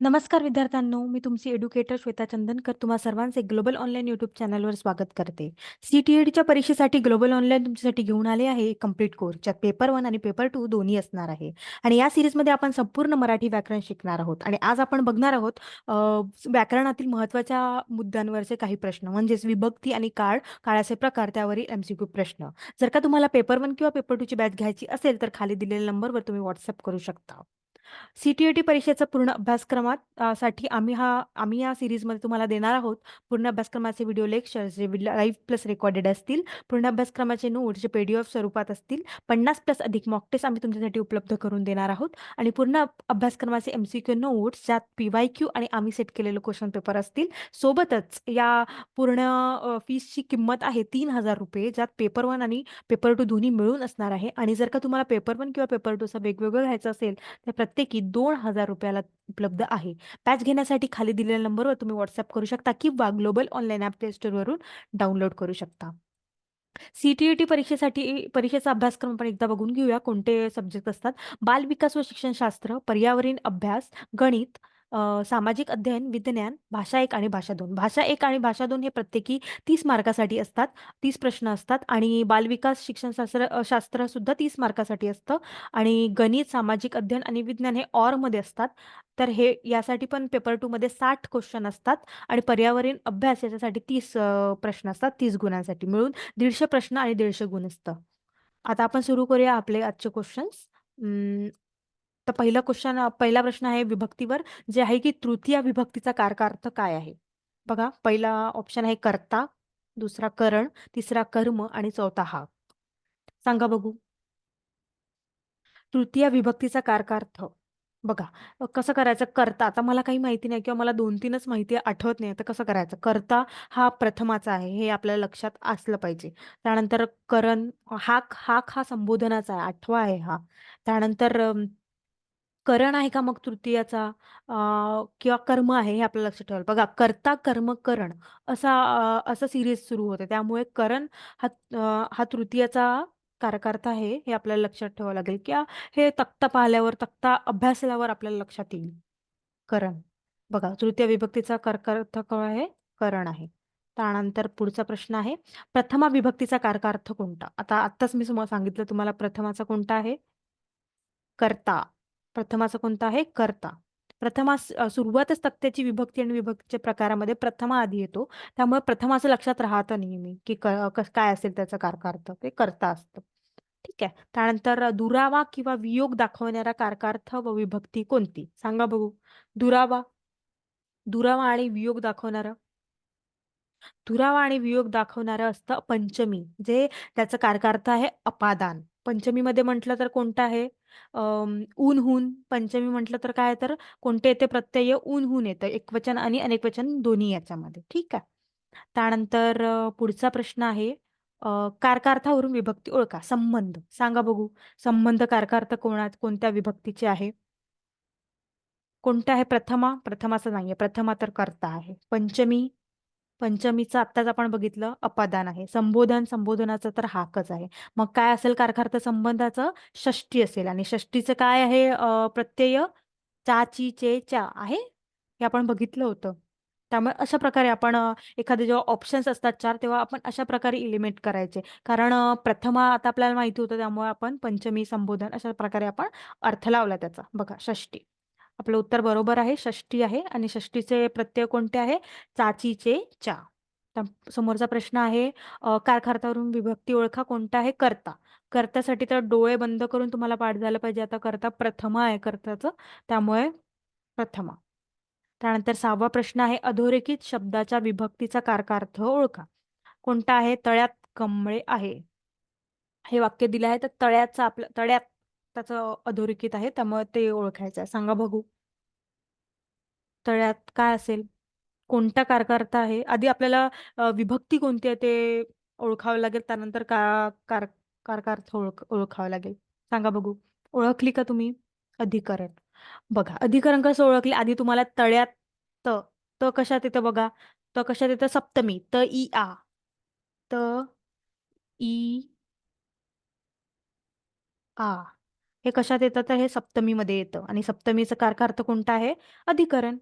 नमस्कार विद्यार्थ्यांनो मी तुमची एड्युकेटर श्वेता चंदनकर. तुम्हा सर्वांचे ग्लोबल ऑनलाईन यूट्यूब चॅनलवर स्वागत करते. सी टी ईडीच्या परीक्षेसाठी ग्लोबल ऑनलाईन तुमच्यासाठी घेऊन आले आहे कंप्लीट कोर्स ज्यात पेपर वन आणि पेपर टू दोन्ही असणार आहे. आणि या सिरीजमध्ये आपण संपूर्ण मराठी व्याकरण शिकणार आहोत. आणि आज आपण बघणार आहोत व्याकरणातील महत्त्वाच्या मुद्द्यांवरचे काही प्रश्न म्हणजेच विभक्ती आणि काळ काळाचे प्रकार त्यावरील एमसीक्यू प्रश्न. जर का तुम्हाला पेपर वन किंवा पेपर टूची बॅच घ्यायची असेल तर खाली दिलेल्या नंबरवर तुम्ही व्हॉट्सअप करू शकता. सी-टी-ई-टी परीक्षेचा पूर्ण अभ्यासक्रमात अ, साठी आम्ही हा आम्ही या सीरीजमध्ये तुम्हाला देणार आहोत. पूर्ण अभ्यासक्रमाचे व्हिडिओ लेक्चर्स जे लाईव्ह प्लस रेकॉर्डेड असतील पूर्ण अभ्यासक्रमाचे नोट्स जे पीडीएफ स्वरूपात असतील पन्नास प्लस अधिक मॉक टेस्ट आम्ही तुमच्यासाठी उपलब्ध करून देणार आहोत. आणि पूर्ण अभ्यासक्रमाचे एम सी क्यू नोट्स ज्यात पी वाय क्यू आणि आम्ही सेट केलेले क्वेश्चन पेपर असतील सोबतच या पूर्ण अ, फीसची किंमत आहे तीन हजार रुपये ज्यात पेपर वन आणि पेपर टू दोन्ही मिळून असणार आहे. आणि जर का तुम्हाला पेपर वन किंवा पेपर टू वेगवेगळं घ्यायचं असेल तर प्रत्येक दोन हजार रुपयाला उपलब्ध आहे. बॅच घेण्यासाठी खाली दिलेल्या नंबरवर तुम्ही व्हॉट्सअप करू शकता किंवा ग्लोबल ऑनलाईन ॲप प्ले स्टोरवरून डाउनलोड करू शकता. सी-टी-ई-टी परीक्षेसाठी परीक्षेचा अभ्यासक्रम आपण एकदा बघून घेऊया कोणते सब्जेक्ट असतात? बालविकास व शिक्षणशास्त्र पर्यावरण अभ्यास गणित अ, सामाजिक अध्ययन विज्ञान भाषा एक आणि भाषा दोन. भाषा एक आणि भाषा दोन हे प्रत्येकी तीस मार्कासाठी असतात तीस प्रश्न असतात आणि बालविकास शिक्षणशास्त्र अ, शास्त्र सुद्धा तीस मार्कासाठी असतं आणि गणित सामाजिक अध्ययन आणि विज्ञान हे ऑरमध्ये असतात. तर हे यासाठी पण पेपर टूमध्ये साठ क्वेश्चन असतात आणि पर्यावरण अभ्यास याच्यासाठी तीस प्रश्न असतात तीस गुणांसाठी मिळून दीडशे प्रश्न आणि दीडशे गुण असतं. आता आपण सुरू करूया आपले आजचे क्वेश्चन्स तर पहिला क्वेश्चन पहिला प्रश्न आहे विभक्तीवर जे आहे की तृतीय विभक्तीचा कारकार्थ काय आहे? बघा पहिला ऑप्शन आहे कर्ता दुसरा करण तिसरा कर्म आणि चौथा हा. सांगा बघू. तृतीय विभक्तीचा कारकार्थ. बघा कसं करायचं? कर्ता आता मला काही माहिती नाही किंवा मला दोन तीनच माहिती आठवत नाही तर कसं करायचं? कर्ता हा प्रथमाचा आहे हे आपल्याला लक्षात असलं पाहिजे. त्यानंतर करण हाक हाक हा संबोधनाचा आहे आठवा आहे हा. त्यानंतर करण आहे का मग तृतीयाचा? अ, किंवा कर्म आहे हे आपल्याला लक्षात ठेवायला. बघा कर्ता कर्म करण असा अ, असं सिरीज सुरू होते. त्यामुळे करण हा अ, हा तृतीयाचा कारकार्थ आहे हे आपल्याला लक्षात ठेवावं लागेल. किंवा हे तक्ता पाहिल्यावर तक्ता अभ्यासल्यावर आपल्याला लक्षात येईल. करण. बघा तृतीय विभक्तीचा कर्कार्थ कळ आहे? करण आहे. त्यानंतर पुढचा प्रश्न आहे. प्रथमा विभक्तीचा कारकार्थ कोणता? आता आत्ताच मी तुम्हाला सांगितलं तुम्हाला प्रथमाचा कोणता आहे? कर्ता. प्रथमाचा कोणता आहे? कर्ता. प्रथमा सुरुवातच तक्त्याची विभक्ती आणि विभक्तीच्या प्रकारामध्ये प्रथमा आधी येतो. त्यामुळे प्रथमाचं लक्षात राहतं नेहमी की काय असेल त्याचा कारकार्थ ते कर्ता असतं. ठीक आहे. त्यानंतर दुरावा किंवा वियोग दाखवणारा कारकार्थ व विभक्ती कोणती? सांगा बघू. दुरावा. दुरावा आणि वियोग दाखवणारा. दुरावा आणि वियोग दाखवणारं असतं पंचमी जे त्याचं कारकार्थ आहे अपादान. पंचमीमध्ये म्हटलं तर कोणतं आहे? अम, ऊनहून पंचमी म्हटलं तर काय तर कोणते येते? प्रत्यय ऊनहून येतं. एकवचन आणि अनेकवचन दोन्ही याच्यामध्ये. ठीक आहे? त्यानंतर अ, पुढचा प्रश्न आहे अ, कारकार्थावरून विभक्ती ओळखा. संबंध. सांगा बघू. संबंध कारकार्थ कोणा कोणत्या विभक्तीचे आहे? कोणतं आहे? प्रथमा? प्रथमाचं नाहीये. प्रथमा तर कर्ता आहे. पंचमी पंचमीचं आत्ताच आपण बघितलं अपादान आहे. संबोधन संबोधनाचं तर हाकच आहे. मग काय असेल कारखार्थ संबंधाचं? षष्टी असेल. आणि षष्टीचं काय आहे? प्रत्यय चा ची चे च्या आहे? हे आपण बघितलं होतं. त्यामुळे अशा प्रकारे आपण एखादे जेव्हा ऑप्शन्स असतात चार तेव्हा आपण अशा प्रकारे इलिमेंट करायचे. कारण प्रथमा आता आपल्याला माहिती होतं त्यामुळे आपण पंचमी संबोधन अशा प्रकारे आपण अर्थ लावला त्याचा. बघा षष्टी आपलं उत्तर बरोबर आहे षष्टी आहे आणि षष्टीचे प्रत्यय कोणते आहे? चाचीचे चा त्या- समोरचा प्रश्न आहे कारखार्थावरून विभक्ती ओळखा कोणता आहे? कर्ता. कर्त्यासाठी तर डोळे बंद करून तुम्हाला पाठ झालं पाहिजे. आता कर्ता प्रथमा आहे कर्त्याचं त्यामुळे प्रथमा. त्यानंतर सहावा प्रश्न आहे अधोरेखित शब्दाच्या विभक्तीचा कारकार्थ ओळखा. कोणता आहे? तळ्यात कमळे आहे. हे वाक्य दिलं आहे तर तळ्याचा आपलं तळ्यात त्याचं अधोरेखित आहे त्यामुळे ते ओळखायचं आहे सांगा बघू. तळ्यात काय असेल? कोणता कारकर्ता आहे? आधी आपल्याला विभक्ती कोणती आहे ते ओळखावं लागेल त्यानंतर का कार कारकार्थ ओळख ओळखावं लागेल. सांगा बघू. ओळखली का तुम्ही? अधिकरण. बघा अधिकरण कसं ओळखले? आधी तुम्हाला तळ्यात त त कशात येतं बघा? त कशात येतं? सप्तमी. त ई आ. त ई आ. हे कशात येतं? तर हे सप्तमीमध्ये येतं. आणि सप्तमीचा कारकार्थ कोणता आहे? अधिकरण.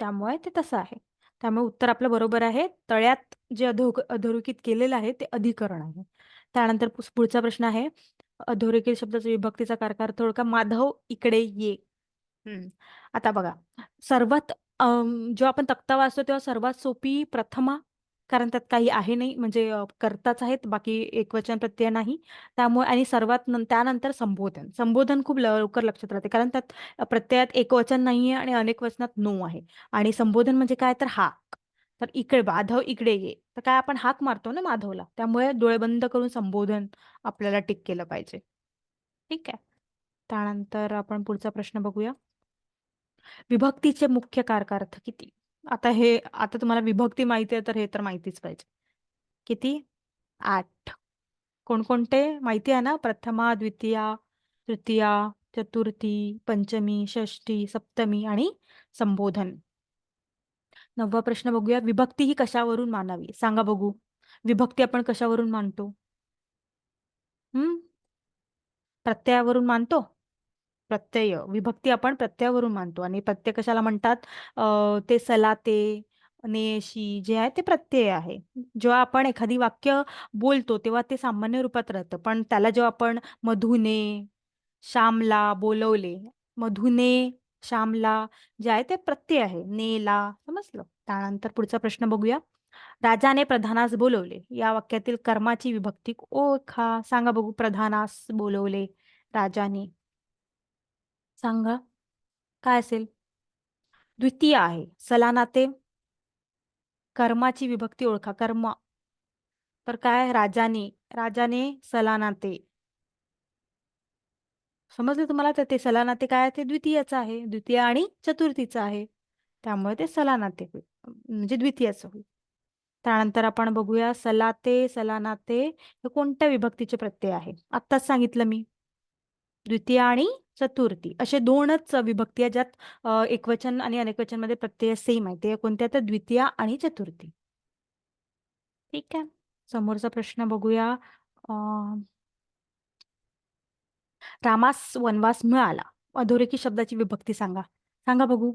त्यामुळे ते तसं आहे. त्यामुळे उत्तर आपलं बरोबर आहे. तळ्यात जे अधो अधोरेखित केलेलं आहे ते अधिकरण आहे. त्यानंतर पुढचा प्रश्न आहे. अधोरेखित शब्दाचा विभक्तीचा कारकार्थ ओळखा. माधव इकडे ये. हम्म. आता बघा. सर्वात जेव्हा आपण तक्ता वाचतो तेव्हा सर्वात सोपी प्रथमा कारण त्यात काही आहे नाही. म्हणजे अ, कर्ताच आहेत बाकी एकवचन प्रत्यय नाही. त्यामुळे आणि सर्वात त्यानंतर संबोधन. संबोधन खूप लवकर लक्षात राहते. कारण त्यात अ, प्रत्ययात एकवचन नाहीये आणि अनेक वचनात नो आहे. आणि संबोधन म्हणजे काय? तर हाक. तर इकडे माधव इकडे ये. तर काय आपण हाक मारतो ना माधवला? त्यामुळे डोळे बंद करून संबोधन आपल्याला टिक केलं पाहिजे. ठीक आहे. त्यानंतर आपण पुढचा प्रश्न बघूया. विभक्तीचे मुख्य कारकार्थ किती? आता हे आता तुम्हाला विभक्ती माहिती आहे तर हे तर माहितीच पाहिजे. किती? आठ. कोणकोणते? माहिती आहे ना? प्रथमा द्वितीया तृतीया चतुर्थी पंचमी षष्ठी सप्तमी आणि संबोधन. नववा प्रश्न बघूया. विभक्ती ही कशावरून मानावी? सांगा बघू. विभक्ती आपण कशावरून मानतो? हम्म प्रत्ययावरून मानतो? प्रत्यय विभक्ती आपण प्रत्ययावरून मानतो आणि प्रत्यय कशाला म्हणतात? अ, ते सलाते नेशी जे आहे ते प्रत्यय आहे. जेव्हा आपण एखादी वाक्य बोलतो तेव्हा ते सामान्य रूपात राहतं. पण त्याला जेव्हा आपण मधुने श्यामला बोलवले मधुने श्यामला जे आहे ते प्रत्यय आहे. नेला समजलं? त्यानंतर पुढचा प्रश्न बघूया. राजाने प्रधानास बोलवले. या वाक्यातील कर्माची विभक्ती ओळखा. सांगा बघू प्रधानास बोलवले राजाने. सांगा. काय असेल? द्वितीय आहे. सलानाते कर्माची विभक्ती ओळखा. कर्म. तर काय? राजाने राजाने सलानाते समजले तुम्हाला? तर ते सलानाते काय? आहे? ते द्वितीयचं आहे. द्वितीय आणि चतुर्थीचं आहे. त्यामुळे ते सलानाते होईल म्हणजे द्वितीयाचं होईल. त्यानंतर आपण बघूया सलाते सलानाते हे कोणत्या विभक्तीचे प्रत्यय आहे? आत्ताच सांगितलं मी. द्वितीय आणि चतुर्थी असे दोनच विभक्ती आहेत ज्यात एकवचन आणि अनेकवचनमध्ये प्रत्यय सेम आहे. ते कोणत्या तर द्वितीय आणि चतुर्थी. ठीक आहे. समोरचा प्रश्न बघूया. रामास वनवास मिळाला. अधोरेखित शब्दाची विभक्ती सांगा. सांगा बघू.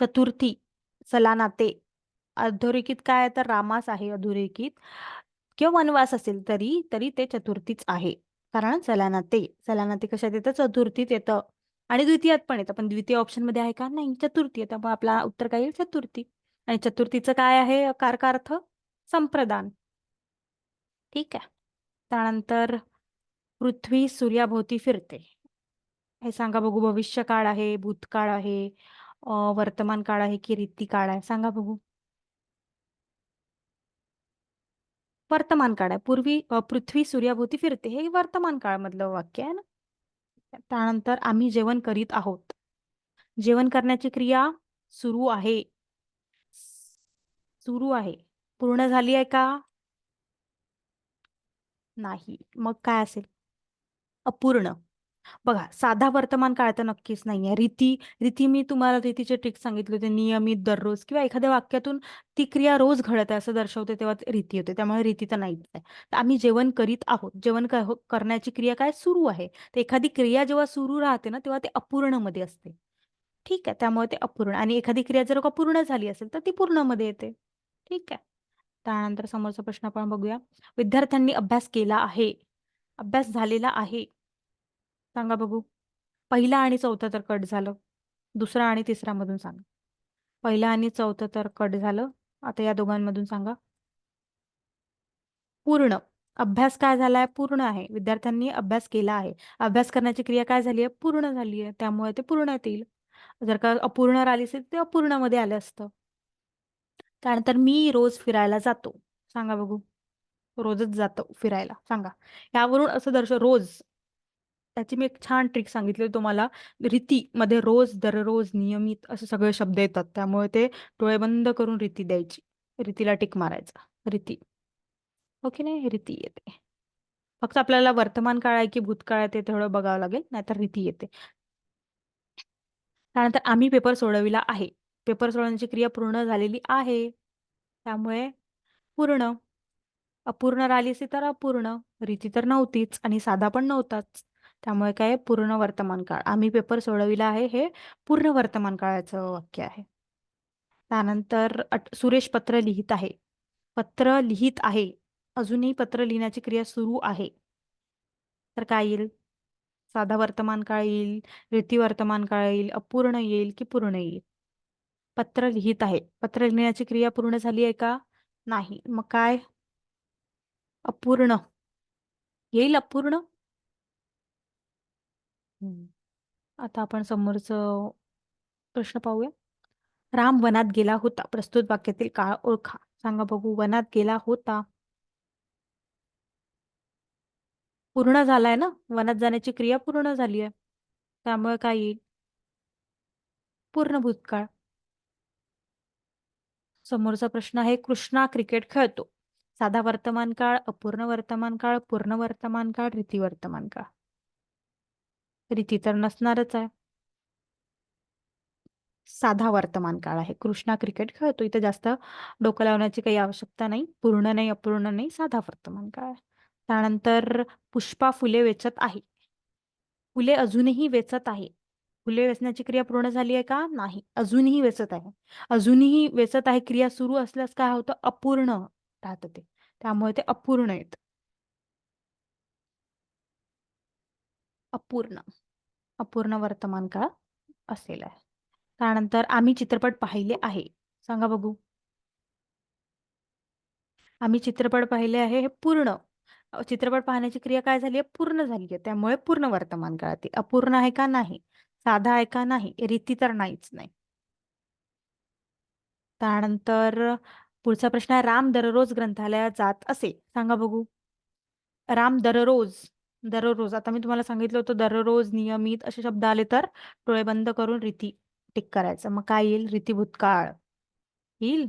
चतुर्थी सलानाते. अधोरेखित काय आहे? तर रामास आहे अधोरेखित. किंवा वनवास असेल तरी तरी ते चतुर्थीच आहे. कारण सलानाते सलानाते कशात येतं? चतुर्थीत येतं. आणि द्वितीयात पण येतं. पण द्वितीय ऑप्शनमध्ये आहे का? नाही चतुर्थी आहे. त्यामुळे आपला उत्तर काय येईल? चतुर्थी. आणि चतुर्थीचं काय आहे? कारकार्थ संप्रदान. ठीक आहे. त्यानंतर पृथ्वी सूर्याभोवती फिरते. हे सांगा बघू. भविष्य काळ आहे भूतकाळ आहे वर्तमान काळ आहे की रीती काळ आहे? सांगा बघू. वर्तमान काळ आहे. पूर्वी पृथ्वी सूर्याभोवती फिरते हे वर्तमान काळमधलं वाक्य आहे ना? त्यानंतर आम्ही जेवण करीत आहोत. जेवण करण्याची क्रिया सुरू आहे. सुरू आहे. पूर्ण झाली आहे का? नाही. मग काय असेल? अपूर्ण. बघा साधा वर्तमान काळ तर नक्कीच नाहीये. रीती रीती मी तुम्हाला रीतीचे ट्रिक सांगितले होते नियमित दररोज किंवा एखाद्या वाक्यातून ती क्रिया रोज घडत आहे असं दर्शवते तेव्हा रीती होते त्यामुळे रीती तर नाहीच आहे. तर आम्ही जेवण करीत आहोत. जेवण क- हो, करण्याची क्रिया काय सुरू आहे? तर एखादी क्रिया जेव्हा सुरू राहते ना तेव्हा ते अपूर्णमध्ये असते. ठीक आहे त्यामुळे ते अपूर्ण आणि एखादी क्रिया जर का पूर्ण झाली असेल तर ती पूर्णमध्ये येते. ठीक आहे. त्यानंतर समोरचा प्रश्न आपण बघूया. विद्यार्थ्यांनी अभ्यास केला आहे. अभ्यास झालेला आहे. सांगा बघू. पहिला आणि चौथं तर कट झालं. दुसरा आणि तिसरा मधून सांगा. पहिला आणि चौथं तर कट झालं. आता या दोघांमधून सांगा. पूर्ण. अभ्यास काय झालाय? पूर्ण आहे. विद्यार्थ्यांनी अभ्यास केला आहे. अभ्यास करण्याची क्रिया काय झाली आहे पूर्ण झाली आहे त्यामुळे ते पूर्ण येईल. जर का अपूर्ण राहिली असेल ते अपूर्णामध्ये आलं असतं. त्यानंतर मी रोज फिरायला जातो. सांगा बघू. रोजच जातो फिरायला. सांगा. यावरून असं दर्श रोज. त्याची मी एक छान ट्रिक सांगितली तुम्हाला. रीतीमध्ये रोज दररोज नियमित असे सगळे शब्द येतात. त्यामुळे ते डोळे बंद करून रीती द्यायची. रीतीला टिक मारायचा. रीती. हो ओके नाही? रीती येते. फक्त आपल्याला वर्तमान काळ आहे की भूतकाळ आहे ते थोडं बघावं लागेल नाहीतर रीती येते. त्यानंतर आम्ही पेपर सोडविला आहे. पेपर सोडवण्याची क्रिया पूर्ण झालेली आहे. त्यामुळे पूर्ण. अपूर्ण राहिली असती तर अपूर्ण. रीती तर नव्हतीच आणि साधा पण नव्हताच. त्यामुळे काय पूर्ण वर्तमान काळ. आम्ही पेपर सोडविला आहे हे पूर्ण वर्तमान काळाचं वाक्य आहे. त्यानंतर अट सुरेश पत्र लिहित आहे. पत्र लिहित आहे. अजूनही पत्र लिहिण्याची क्रिया सुरू आहे. तर काय येईल? साधा वर्तमान काळ येईल रीती वर्तमान काळ येईल अपूर्ण येईल की पूर्ण येईल? पत्र लिहित आहे. पत्र लिहिण्याची क्रिया पूर्ण झाली आहे का? नाही. मग काय? अपूर्ण. येईल अपूर्ण? आता आपण समोरचं प्रश्न पाहूया. राम वनात गेला होता. प्रस्तुत वाक्यातील काळ ओळखा. सांगा बघू वनात गेला होता. पूर्ण झालाय ना? वनात जाण्याची क्रिया पूर्ण झाली आहे. त्यामुळे काय येईल? पूर्ण भूतकाळ. समोरचा प्रश्न आहे कृष्णा क्रिकेट खेळतो. साधा वर्तमान काळ अपूर्ण वर्तमान काळ पूर्ण वर्तमान काळ रीती वर्तमान काळ रीती तर नसणारच आहे. साधा वर्तमान काळ आहे. कृष्णा क्रिकेट खेळतो. इथे जास्त डोकं लावण्याची काही आवश्यकता नाही. पूर्ण नाही अपूर्ण नाही. साधा वर्तमान काळ आहे. त्यानंतर पुष्पा फुले वेचत आहे. फुले अजूनही वेचत आहे. फुले वेचण्याची क्रिया पूर्ण झाली आहे का? नाही. अजूनही वेचत आहे. अजूनही वेचत आहे. क्रिया सुरू असल्यास काय होतं? अपूर्ण राहत ते. त्यामुळे ते अपूर्ण येत अपूर्ण. अपूर्ण वर्तमान काळ असेल आहे. त्यानंतर आम्ही चित्रपट पाहिले आहे. सांगा बघू. आम्ही चित्रपट पाहिले आहे हे पूर्ण. चित्रपट पाहण्याची क्रिया काय झाली आहे? पूर्ण झाली आहे. त्यामुळे पूर्ण वर्तमान काळात अपूर्ण आहे का नाही? साधा आहे का नाही? रीती तर नाहीच नाही. त्यानंतर पुढचा प्रश्न आहे राम दररोज ग्रंथालयात जात असे. सांगा बघू. राम दररोज दररोज. आता मी तुम्हाला सांगितलं होतं दररोज नियमित असे शब्द आले तर डोळे बंद करून रीती टिक करायचं. मग काय येईल? रीती भूतकाळ. येईल?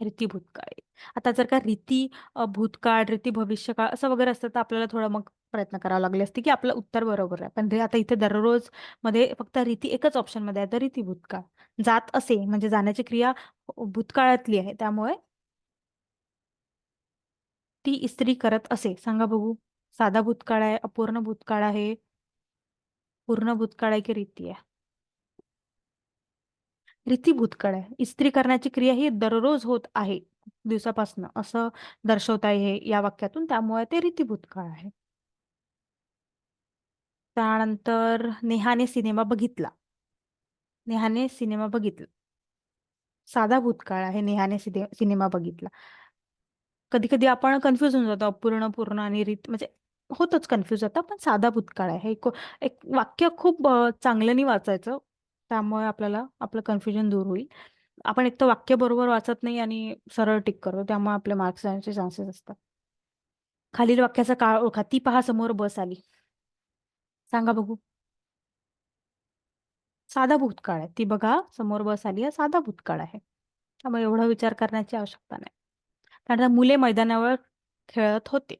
रीती भूतकाळ आता जर का रीती भूतकाळ रीती भविष्यकाळ असं वगैरे असतं तर आपल्याला थोडं मग प्रयत्न करावा लागले असते की आपलं उत्तर बरोबर आहे. पण आता इथे दररोजमध्ये फक्त रीती एकच ऑप्शनमध्ये आहे तर रीती भूतकाळ. जात असे म्हणजे जाण्याची क्रिया भूतकाळातली आहे त्यामुळे ती इस्त्री करत असे. सांगा बघू. साधा भूतकाळ आहे अपूर्ण भूतकाळ आहे. पूर्ण भूतकाळ आहे की रीती आहे? रीती भूतकाळ आहे. इस्त्री करण्याची क्रिया ही दररोज होत आहे दिवसापासून असं दर्शवता हे या वाक्यातून. त्यामुळे ते रीती भूतकाळ आहे. त्यानंतर नेहाने सिनेमा बघितला. नेहाने सिनेमा बघितला. साधा भूतकाळ आहे नेहाने सिनेमा बघितला. कधी कधी आपण कन्फ्युज होऊन जातो अपूर्ण पूर्ण आणि रीत म्हणजे होतच कन्फ्युज होता पण साधा भूतकाळ आहे. एक एक वाक्य खूप चांगल्याने वाचायचं. त्यामुळे आपल्याला आपलं कन्फ्युजन दूर होईल. आपण एक तर वाक्य बरोबर वाचत नाही आणि सरळ टिक करतो. त्यामुळे आपले मार्क्स जाण्याचे चान्सेस असतात. खालील वाक्याचा काळ ओळखा. ती पहा समोर बस आली. सांगा बघू. साधा भूतकाळ आहे. ती बघा समोर बस आली. हा साधा भूतकाळ आहे. त्यामुळे एवढा विचार करण्याची आवश्यकता नाही. कारण मुले मैदानावर खेळत होते.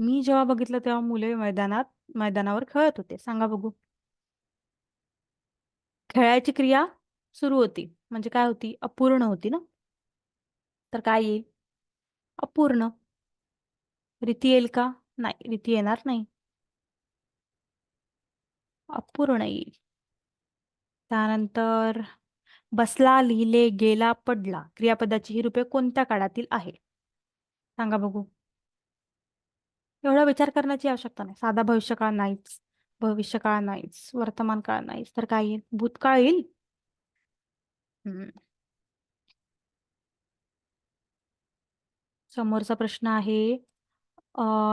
मी जेव्हा बघितलं तेव्हा मुले मैदानात मैदानावर खेळत होते. सांगा बघू. खेळायची क्रिया सुरू होती. म्हणजे काय होती? अपूर्ण होती ना? तर काय येईल? अपूर्ण. रीती येईल का? नाही. रीती येणार नाही. अपूर्ण येईल. त्यानंतर बसला लिहिले गेला पडला. क्रियापदाची ही रूपे कोणत्या काळातील आहे सांगा बघू. एवढा विचार करण्याची आवश्यकता नाही. साधा भविष्यकाळ नाहीच. भविष्यकाळ नाहीच. वर्तमान काळ नाहीच. तर काय येईल? भूतकाळ येईल? समोरचा प्रश्न आहे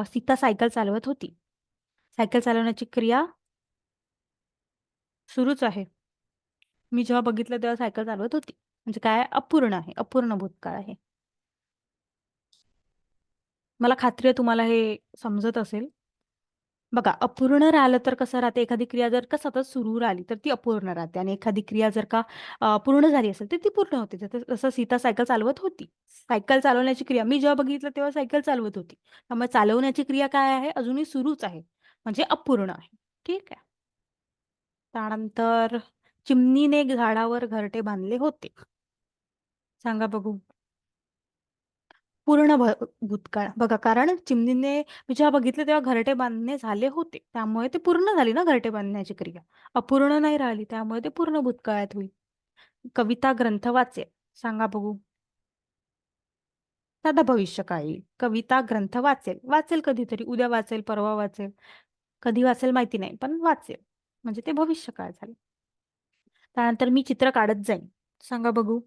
सीता सायकल चालवत होती. सायकल चालवण्याची क्रिया सुरूच आहे. मी जेव्हा बघितलं तेव्हा सायकल चालवत होती. म्हणजे काय? अपूर्ण आहे. अपूर्ण भूतकाळ आहे. मला खात्री आहे तुम्हाला हे समजत असेल. बघा अपूर्ण राहिलं तर कसं राहते? एखादी क्रिया जर का सतत सुरू राहिली तर ती अपूर्ण राहते आणि एखादी क्रिया जर का पूर्ण झाली असेल तर ती पूर्ण होते. जसं सीता सायकल चालवत होती. सायकल चालवण्याची क्रिया मी जेव्हा बघितलं तेव्हा सायकल चालवत होती. त्यामुळे चालवण्याची क्रिया काय आहे? अजूनही सुरूच आहे. म्हणजे अपूर्ण आहे. ठीक आहे. त्यानंतर चिमणीने झाडावर घरटे बांधले होते. सांगा बघू. पूर्ण भ भूतकाळ. बघा कारण चिमणीने मी जेव्हा बघितले तेव्हा घरटे बांधणे झाले होते. त्यामुळे ते पूर्ण झाली ना घरटे बांधण्याची क्रिया. अपूर्ण नाही राहिली त्यामुळे ते पूर्ण भूतकाळात होईल. कविता ग्रंथ वाचे. सांगा बघू. साधा भविष्यकाळी. कविता ग्रंथ वाचेल. वाचेल कधीतरी. उद्या वाचेल परवा वाचेल. कधी वाचेल माहिती नाही पण वाचेल. म्हणजे ते भविष्यकाळ झाले. त्यानंतर मी चित्र काढत जाईन. सांगा बघू.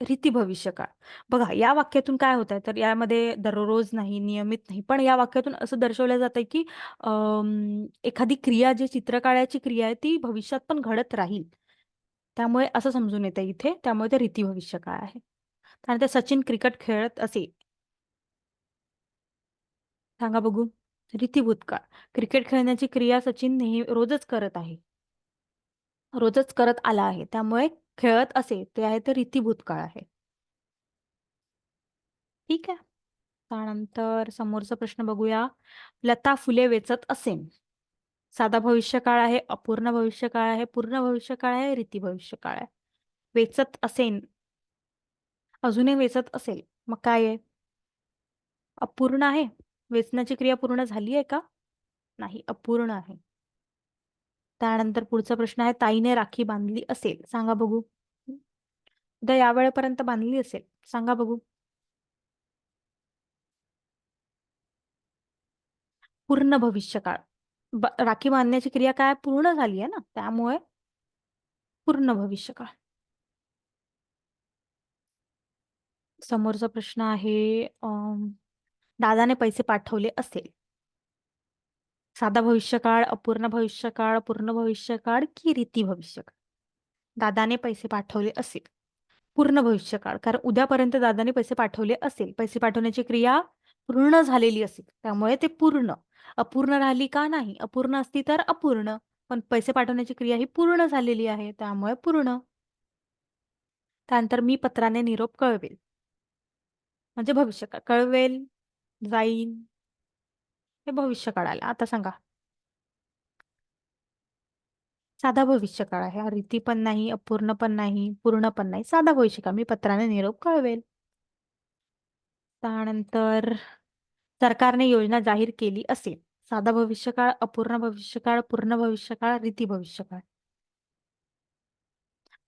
रीती भविष्यकाळ बघा या वाक्यातून काय होत आहे तर यामध्ये दररोज नाही नियमित नाही पण या वाक्यातून असं दर्शवलं जात आहे की अम, एखादी क्रिया जी चित्र काढायची क्रिया आहे ती भविष्यात पण घडत राहील. त्यामुळे असं समजून येतं इथे. त्यामुळे ते रीती भविष्यकाळ आहे. त्यानंतर सचिन क्रिकेट खेळत असे. सांगा बघू. रीती भूतकाळ क्रिकेट खेळण्याची क्रिया सचिन नेहमी रोजच करत आहे. रोजच करत आला आहे. त्यामुळे खेळत असे ते आहे तर रीती भूतकाळ आहे. ठीक आहे. त्यानंतर समोरचा प्रश्न बघूया. लता फुले वेचत असेन. साधा भविष्यकाळ आहे अपूर्ण भविष्यकाळ आहे पूर्ण भविष्यकाळ आहे रीती भविष्यकाळ आहे. वेचत असेन. अजूनही वेचत असेल. मग काय आहे? अपूर्ण आहे? वेचण्याची क्रिया पूर्ण झाली आहे का? नाही अपूर्ण आहे. त्यानंतर पुढचा प्रश्न आहे ताईने राखी बांधली असेल. सांगा बघू. उद्या या वेळेपर्यंत बांधली असेल. सांगा बघू. पूर्ण भविष्यकाळ राखी बांधण्याची क्रिया काय? पूर्ण झाली आहे ना? त्यामुळे पूर्ण भविष्यकाळ समोरचा प्रश्न आहे दादाने पैसे पाठवले असेल. साधा भविष्यकाळ अपूर्ण भविष्यकाळ पूर्ण भविष्यकाळ की रीती भविष्यकाळ? दादाने पैसे पाठवले असेल. पूर्ण भविष्यकाळ कारण उद्यापर्यंत दादाने पैसे पाठवले असेल. पैसे पाठवण्याची क्रिया पूर्ण झालेली असेल. त्यामुळे ते पूर्ण. अपूर्ण राहिली का नाही? अपूर्ण असती तर अपूर्ण. पण पैसे पाठवण्याची क्रिया ही पूर्ण झालेली आहे त्यामुळे पूर्ण. त्यानंतर मी पत्राने निरोप कळवेल. म्हणजे भविष्यकाळ कळवेल जाईन हे भविष्य काळाला. आता सांगा. साधा भविष्य काळ आहे. रीती पण नाही अपूर्ण पण नाही पूर्ण पण नाही. साधा भविष्यकाळ मी पत्राने निरोप कळवेल. त्यानंतर सरकारने योजना जाहीर केली असेल. साधा भविष्यकाळ अपूर्ण भविष्यकाळ पूर्ण भविष्यकाळ रीती भविष्यकाळ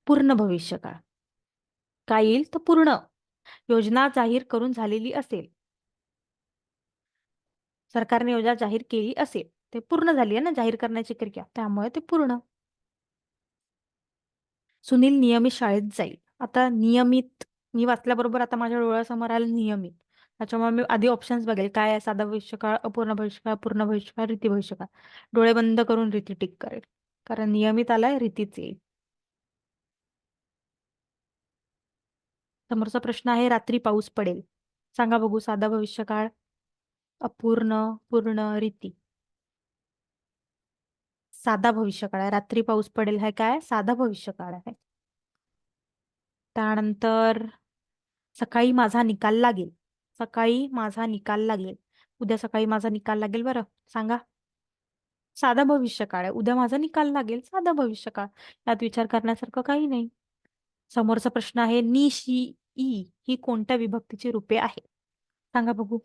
पूर्ण भविष्यकाळ काय येईल? तर पूर्ण. योजना जाहीर करून झालेली असेल. सरकारने योजना जाहीर केली असेल ते पूर्ण झाली आहे ना जाहीर करण्याची क्रिया त्यामुळे ते पूर्ण. सुनील नियमित शाळेत जाईल. आता नियमित मी वाचल्याबरोबर आता माझ्या डोळ्यासमोर आलं नियमित. त्याच्यामुळे मी आधी ऑप्शन्स बघेल काय आहे साधा भविष्यकाळ अपूर्ण भविष्यकाळ पूर्ण भविष्यकाळ रीती भविष्यकाळ. डोळे बंद करून रीती टिक करेल कारण नियमित आलाय रीतीच येईल. समोरचा प्रश्न आहे रात्री पाऊस पडेल. सांगा बघू साधा भविष्यकाळ अपूर्ण पूर्ण रीती. साधा भविष्यकाळ आहे. रात्री पाऊस पडेल हे काय? साधा भविष्यकाळ आहे. त्यानंतर सकाळी माझा निकाल लागेल. सकाळी माझा निकाल लागेल. उद्या सकाळी माझा निकाल लागेल बरं. सांगा. साधा भविष्यकाळ आहे. उद्या माझा निकाल लागेल. साधा भविष्यकाळ यात विचार करण्यासारखं काही नाही. समोरचा प्रश्न आहे नि शी ई ही कोणत्या विभक्तीची रूपे आहे सांगा बघू.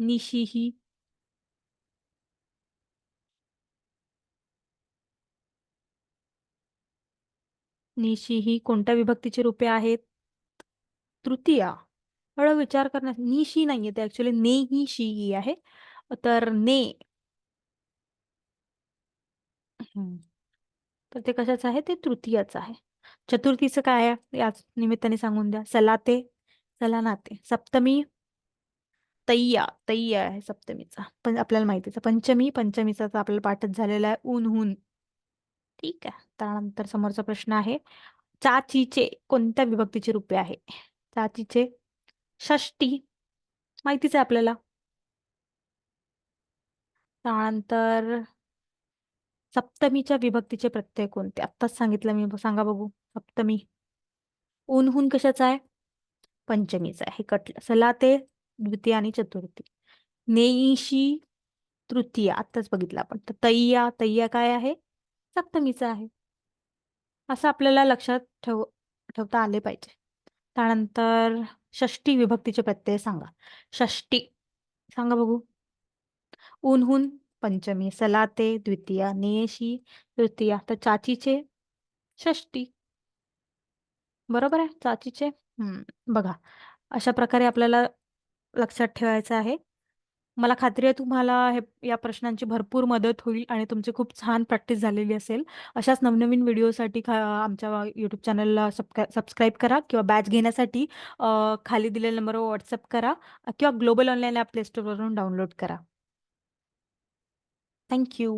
निशीही. निशी ही कोणत्या विभक्तीची रूपे आहेत? तृतीया. हळू विचार करण्यास निशी नाहीये ते ऍक्च्युली ने ही शी ही आहे. तर ने. हम्म. तर ते कशाचं आहे? ते तृतीयाचं आहे. चतुर्थीचं काय आहे? याच निमित्ताने सांगून द्या. सलाते सलानाते. सप्तमी तय्या तय्या आहे सप्तमीचा. पण आपल्याला माहितीच आहे. पंचमी पंचमीचा तर आपल्याला पाठच झालेला आहे ऊन हून ठीक आहे त्यानंतर समोरचा प्रश्न आहे चाचीचे कोणत्या विभक्तीचे रूपे आहे? चाचीचे षष्टी माहितीच आहे आपल्याला? त्यानंतर सप्तमीच्या विभक्तीचे प्रत्यय कोणते? आत्ताच सांगितलं मी सांगा बघू सप्तमी. ऊनहून कशाचा आहे? पंचमीचा आहे हे कटलं. सलाते द्वितीय आणि चतुर्थी. नेईशी तृतीया आत्ताच बघितलं आपण. तर तय्या तय्या काय आहे? सप्तमीचा आहे. असं आपल्याला लक्षात ठेव ठेवता आले पाहिजे. त्यानंतर षष्टी विभक्तीचे प्रत्यय सांगा. षष्टी सांगा बघू. ऊनहून पंचमी सलाते द्वितीया नेयशी तृतीया. तर चाचीचे षष्टी बरोबर आहे? चाचीचे? हम्म, बघा. अशा प्रकारे आपल्याला लक्षात ठेवायचं आहे. मला खात्री आहे तुम्हाला हे या प्रश्नांची भरपूर मदत होईल आणि तुमची खूप छान प्रॅक्टिस झालेली असेल. अशाच नवनवीन व्हिडिओसाठी खा आमच्या यूट्यूब चॅनलला सबस्क्राय सबस्क्राईब करा किंवा बॅच घेण्यासाठी अ, खाली दिलेल्या नंबरवर व्हॉट्सअप करा किंवा ग्लोबल ऑनलाईन ॲप प्ले स्टोरवरून डाउनलोड करा. Thank you